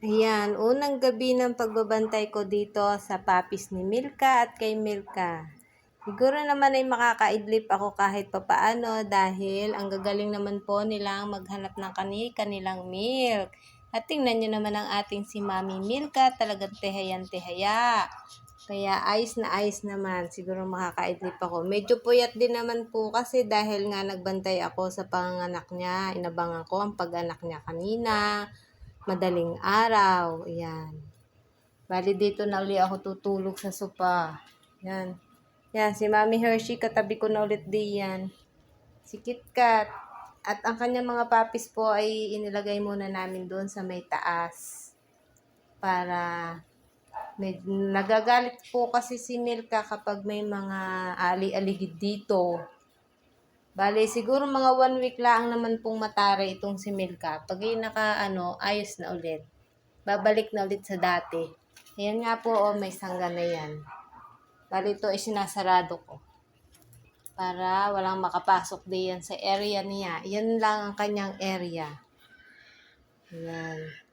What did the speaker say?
Ayan, unang gabi ng pagbabantay ko dito sa papis ni Milka at kay Milka. Siguro naman ay makakaidlip ako kahit papaano dahil ang gagaling naman po nilang maghanap ng kani kanilang milk. At tingnan nyo naman ang ating si Mami Milka, talagang tehayan-tehaya. Kaya ayos na ayos naman, siguro makakaidlip ako. Medyo puyat din naman po kasi dahil nga nagbantay ako sa panganak niya. Inabangan ko ang pag-anak niya kanina madaling araw. Ayan. Bali dito na uli ako tutulog sa sopa. Yan. Yan, si Mami Hershey katabi ko na ulit diyan. Si KitKat. At ang kanyang mga papis po ay inilagay muna namin doon sa may taas. Para med nagagalit po kasi si Milka kapag may mga ali-aligid dito. Bale, siguro mga one week lang naman pong matare itong si Milka. Pag yung naka, ano, ayos na ulit. Babalik na ulit sa dati. Ayan nga po, oh, may sangga na yan. Bale, ito ay sinasarado ko. Para walang makapasok diyan sa area niya. Yan lang ang kanyang area. Ayan.